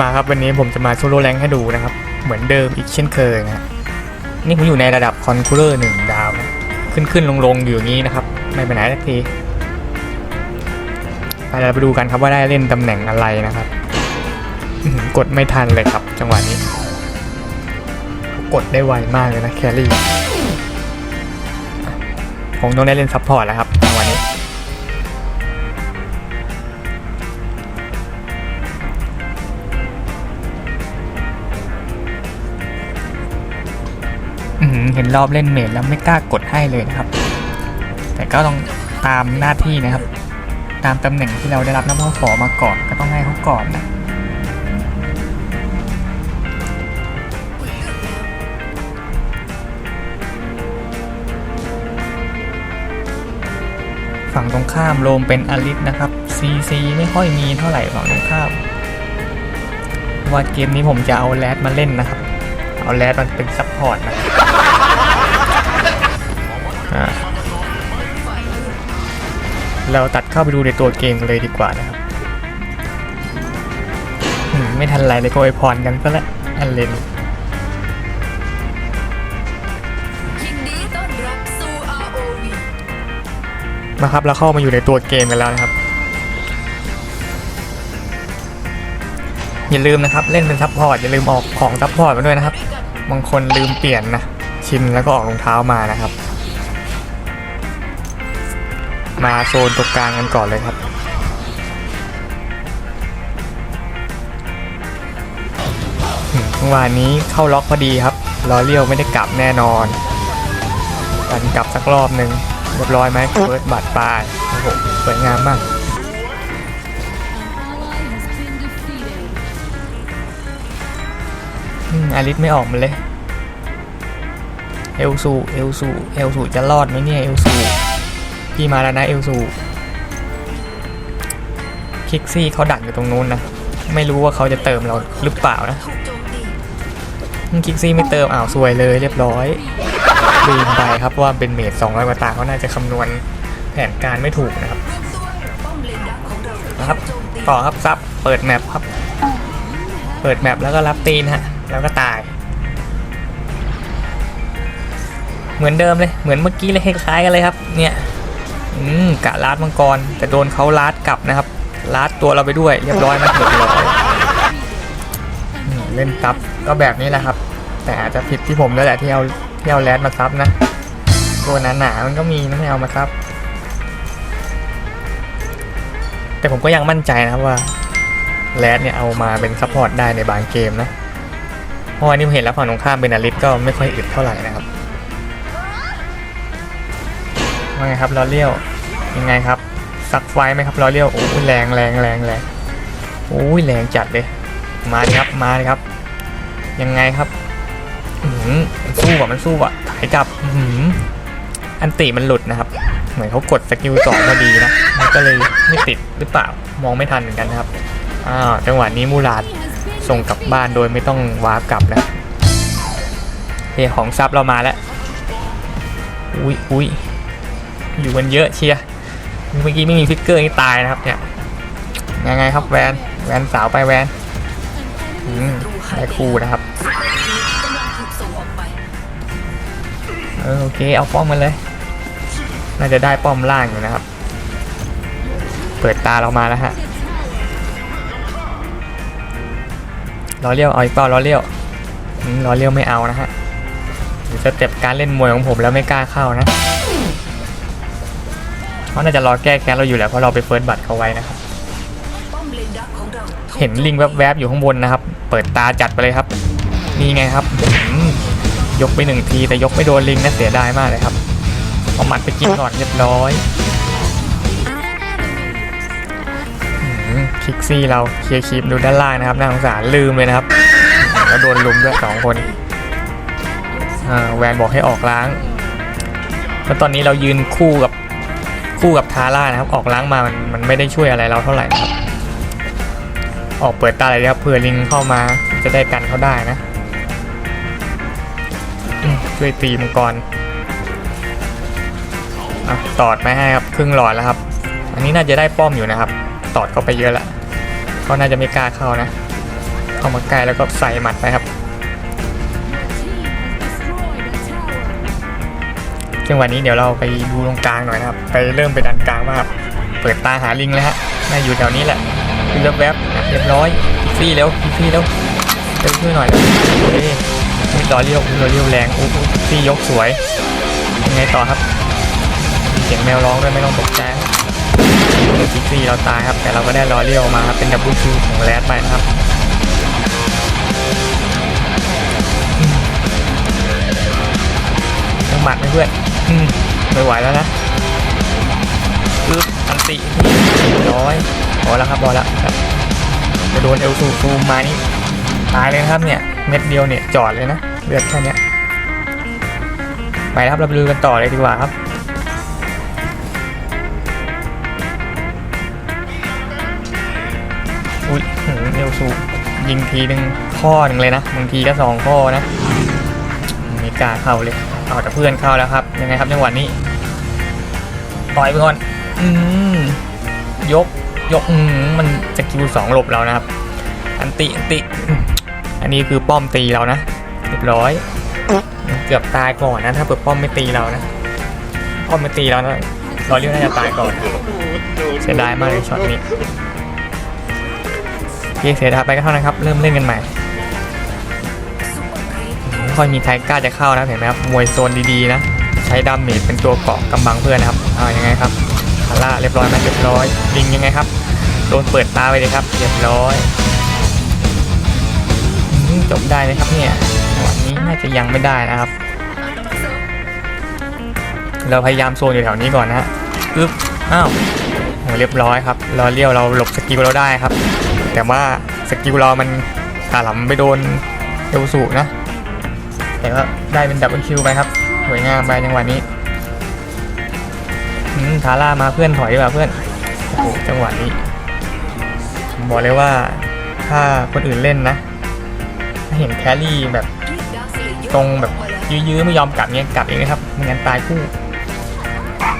มาครับวันนี้ผมจะมาโซโล่แรงให้ดูนะครับ เหมือนเดิมอีกเช่นเคยนะฮะนี่ผมอยู่ในระดับคอนคูเลอร์หนึ่งดาวนะขึ้นขึ้นลงลงอยู่อย่างนี้นะครับ ไม่ไปไหนสักทีเราไปดูกันครับว่าได้เล่นตำแหน่งอะไรนะครับ กดไม่ทันเลยครับ จังหวะนี้ กดได้ไวมากเลยนะแครี่ผมต้องได้เล่นซัพพอร์ตแล้วครับ เห็นรอบเล่นเมดแล้วไม่กล้ากดให้เลยนะครับ แต่ก็ต้องตามหน้าที่นะครับ ตามตำแหน่งที่เราได้รับน้ำข้อฝอมาก่อนก็ต้องให้เขาก่อนนะฝั่งตรงข้ามโรมเป็นอลิสนะครับ CC ไม่ค่อยมีเท่าไหร่ฝั่งตรงข้าม ว่าเกมนี้ผมจะเอาแรดมาเล่นนะครับ เอาแรดมันเป็นซัพพอร์ตนะ เราตัดเข้าไปดูในตัวเกมกันเลยดีกว่านะครับอืมไม่ทันไรเลยก็อวยพรกันซะและอันเลนยินดีต้อนรับสู่ ROV มาครับเราเข้ามาอยู่ในตัวเกมกันแล้วนะครับ อย่าลืมนะครับเล่นเป็นซัพพอร์ตอย่าลืมออกของซัพพอร์ตมาด้วยนะครับ บางคนลืมเปลี่ยนนะชินแล้วก็ออกรองเท้ามานะครับ มาโซนตรงกลางกันก่อนเลยครับอืมจังหวะนี้เข้าล็อกพอดีครับลอเลี้ยวไม่ได้กลับแน่นอนกันกลับสักรอบหนึ่งเรียบร้อยไหมเฟิร์สบัตรปลายโอ้โหสวยงามมากอาริสไม่ออกมาเลย เอลซูเอลซูเอลซูจะรอดไหมเนี่ย เอล พี่มาแล้วนะเอลซูคิกซี่เขาดักอยู่ตรงนู้นนะ ไม่รู้ว่าเขาจะเติมเราหรือเปล่านะคิกซี่ไม่เติมอ้าวซวยเลยเรียบร้อยลืมไปครับว่าเป็นเมด200กว่าตาเขาน่าจะคำนวณแผนการไม่ถูกนะครับนะครับตีต่อครับซับเปิดแมปครับ เปิดแมปแล้วก็รับตีนฮะ แล้วก็ตาย เหมือนเดิมเลย เหมือนเมื่อกี้เลยคล้ายๆกันเลยครับ เนี่ย อืมกะลาดมังกร แต่โดนเขาลาดกลับนะครับลาดตัวเราไปด้วยเรียบร้อยนะเรียบร้อยเล่นซับก็แบบนี้แหละครับ แต่อาจจะผิดที่ผมแล้วแหละที่เอาที่เอาแรดมาซับนะตัวหนาๆมันก็มีนะไม่เอามาซับ แต่ผมก็ยังมั่นใจนะครับว่าแรดเนี่ยเอามาเป็นซัพพอร์ตได้ในบางเกมนะเพราะว่านี่ผมเห็นแล้วฝั่งตรงข้ามเป็นอาริสก็ไม่ค่อยอึดเท่าไหร่นะครับ ว่าไงครับล้อเลี้ยวยังไงครับซักไฟไหมครับล้อเลี้ยวโอ้ยแรงแรงแรงแรงโอ้ยแรงจัดเลยมาดิครับมาดิครับ ยังไงครับอือหือมันสู้อะมันสู้อะถ่ายกลับอือหืออันติมันหลุดนะครับ เหมือนเขากดสกิลสองพอดีนะมันก็เลยไม่ติดหรือเปล่ามองไม่ทันเหมือนกันนะครับอ้าวจังหวะนี้มูลาดส่งกลับบ้านโดยไม่ต้องวาร์ปกลับนะเฮของซับเรามาแล้วอุ้ยอุ้ย อยู่กันเยอะเชียเมื่อกี้ไม่มีฟิกเกอร์นี่ตายนะครับเนี่ยยังไงครับแวนแวนสาวไปแวนอืมได้คู่นะครับเออโอเคเอาป้อมมาเลย น่าจะได้ป้อมล่างอยู่นะครับ เปิดตาเรามาแล้วฮะล้อเลี้ยวเอาอีกเปล่าล้อเลี้ยวล้อเลี้ยวไม่เอานะฮะดูสเต็ปการเล่นมวยของผมแล้วไม่กล้าเข้านะ เขาน่าจะรอแก้แค้นเราอยู่แล้วเพราะเราไปเฟิร์สบัตรเขาไว้นะครับป้อมเลนดักของเราถูกเห็นลิงแวบๆอยู่ข้างบนนะครับ เปิดตาจัดไปเลยครับ นี่ไงครับอืมยกไปหนึ่งทีแต่ยกไม่โดนลิงนะเสียดายมากเลยครับเอาหมัดไปกินก่อนเรียบร้อยอืมคิกซี่เราเคลียร์คลิปดูด้านล่างนะครับน่าสงสารลืมเลยนะครับแล้วโดนลุมด้วยสองคนอ่าแวนบอกให้ออกล้างแล้วตอนนี้เรายืนคู่กับ คู่กับทาร่านะครับ ออกล้างมามันมันไม่ได้ช่วยอะไรเราเท่าไหร่นะครับ ออกเปิดตาเลยครับเผื่อลิงเข้ามาจะได้กันเขาได้นะช่วยตีมังกรอะตอดไม่ให้ครับครึ่งหลอดแล้วครับ อันนี้น่าจะได้ป้อมอยู่นะครับ ตอดเข้าไปเยอะล้วเขาน่าจะไม่กล้าเข้านะเข้ามาใกล้แล้วก็ใส่หมัดไปครับ จังหวะนี้เดี๋ยวเราไปดูตรงกลางหน่อยนะครับ ไปเริ่มไปดันกลางว่าเปิดตาหาลิงเลยฮะน่าอยู่แถวนี้แหละคือแวบๆเรียบร้อยฟรีแล้วฟรีแล้วเร็วช่วยหน่อยแล้วเอ้ยมีต่อเลี้ยวมีต่อเลี้ยวแรงโอ้ฟรียกสวยยังไงต่อครับ เสียงแมวร้องด้วยไม่ต้องตกใจครับเดี๋ยวฟรีเราตายครับ แต่เราก็ได้รอเลี้ยวมาครับเป็นดับเบิลคิวของแรดไปนะครับยังหมัดไหมเพื่อน อืมไม่ไหวแล้วนะปึ๊บอันติร้อยพอแล้วครับพอแล้วจะโดนเอลซูซูมานี่ตายเลยนะครับเนี่ย เม็ดเดียวเนี่ยจอดเลยนะเลือดแค่เนี้ยไปแล้วครับเราไปดูกันต่อเลยดีกว่าครับอุ้ยเอลซูยิงทีหนึ่งข้อหนึ่งเลยนะบางทีก็สองข้อนะไม่กล้าเข้าเลยเอาแต่เพื่อนเข้าแล้วครับ ยังไงครับจังหวะนี้ ต่อยไปก่อน อืมยก ยกอืมมันสกิลสองหลบเรานะครับ อันติอันติ อันนี้คือป้อมตีเรานะเรียบร้อย เกือบตายก่อนนะ ถ้าเปิดป้อมไม่ตีเรานะ ป้อมไม่ตีเรานะรอเรียวน่าจะตายก่อน เสียดายมากเลยช็อตนี้โอเคเสียดายไปก็เท่านั้นครับ เริ่มเล่นกันใหม่ไม่ค่อยมีใครกล้าจะเข้านะเห็นไหมครับ มวยโซนดีๆนะ ช้ดาเมจเป็นตัวเกาะกำบังเพื่อนนะครับอ่ายังไงครับคาร่าเรียบร้อยไหมเรียบร้อยลิงยังไงครับโดนเปิดตาไปเลยครับเรียบร้อยจบได้ไหมครับเนี่ยวันนี้น่าจะยังไม่ได้นะครับ เราพยายามโซนอยู่แถวนี้ก่อนนะฮะปึ๊บอ้าวโหเรียบร้อยครับรอเลี้ยวเราหลบสกิลเราได้ครับ แต่ว่าสกิลเรามันถลำไปโดนเอลสูนะแต่ว่าได้เป็นดับเบิลคิวไปครับ สวยงามไปจังหวะนี้ทาร่ามาเพื่อนถอยดีกว่าเพื่อนโอ้โหจังหวะนี้ผมบอกเลยว่าถ้าคนอื่นเล่นนะถ้าเห็นแครี่แบบตรงแบบยื้อๆไม่ยอมกลับเนี่ยกลับเองนะครับไม่งั้นตายคู่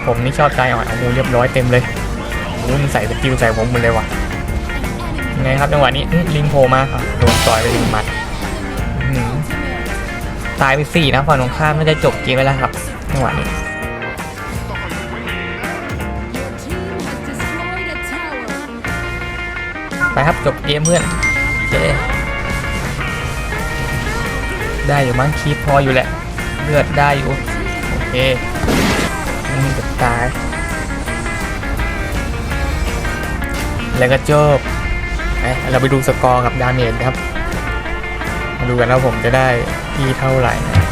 ผมนี่ชอบใจอ่อนเอามูเรียบร้อยเต็มเลยโอ้โหมันใส่สกิลใส่ผมหมดเลยว่ะยังไงครับจังหวะนี้ลิงโผล่มาโดนต่อยไปหนึ่งหมัด ตายไปสี่นะฝั่งตรงข้ามน่าจะจบเกมไปแล้วครับจังหวะนี้ไปครับจบเกมเพื่อนโอเคได้อยู่มั้งคีพออยู่แหละเลือดได้อยู่โอเคอืมจะตาย แล้วก็จบเราไปดูสกอร์กับดาเมจครับ มาดูกันว่าผมจะได้ที่เท่าไหร่นะ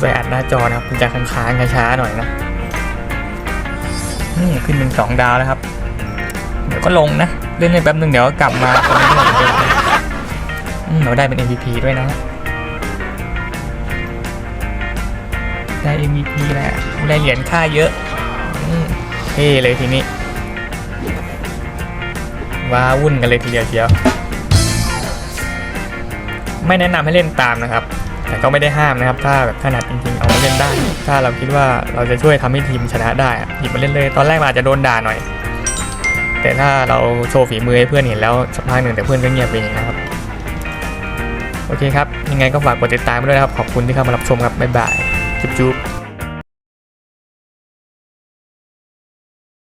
ไปอัดหน้าจอนะครับจะค้างๆช้าๆหน่อยนะอืมขึ้นเป็นสองดาวแล้วครับ เดี๋ยวก็ลงนะ เล่นในแป๊บหนึ่งเดี๋ยวก็กลับมาตอนนี้เหนเดิมอืมเราได้เป็น MVP ด้วยนะ ได้ MVP แหละได้เหรียญค่าเยอะเท่เลยทีนี้ ว้าวุ่นกันเลยทีเดียวเชียว ไม่แนะนำให้เล่นตามนะครับ แต่ก็ไม่ได้ห้ามนะครับ ถ้าแบบถนัดจริงๆเอามาเล่นได้ ถ้าเราคิดว่าเราจะช่วยทำให้ทีมชนะได้อะหยิบมาเล่นเลย ตอนแรกอาจจะโดนด่าหน่อย แต่ถ้าเราโชว์ฝีมือให้เพื่อนเห็นแล้วสักพักหนึ่งแต่เพื่อนก็เงียบไปเองนะครับ โอเคครับ ยังไงก็ฝากกดติดตามไว้ด้วยนะครับ ขอบคุณที่เข้ามารับชมครับบ๊ายบายจุ๊บๆ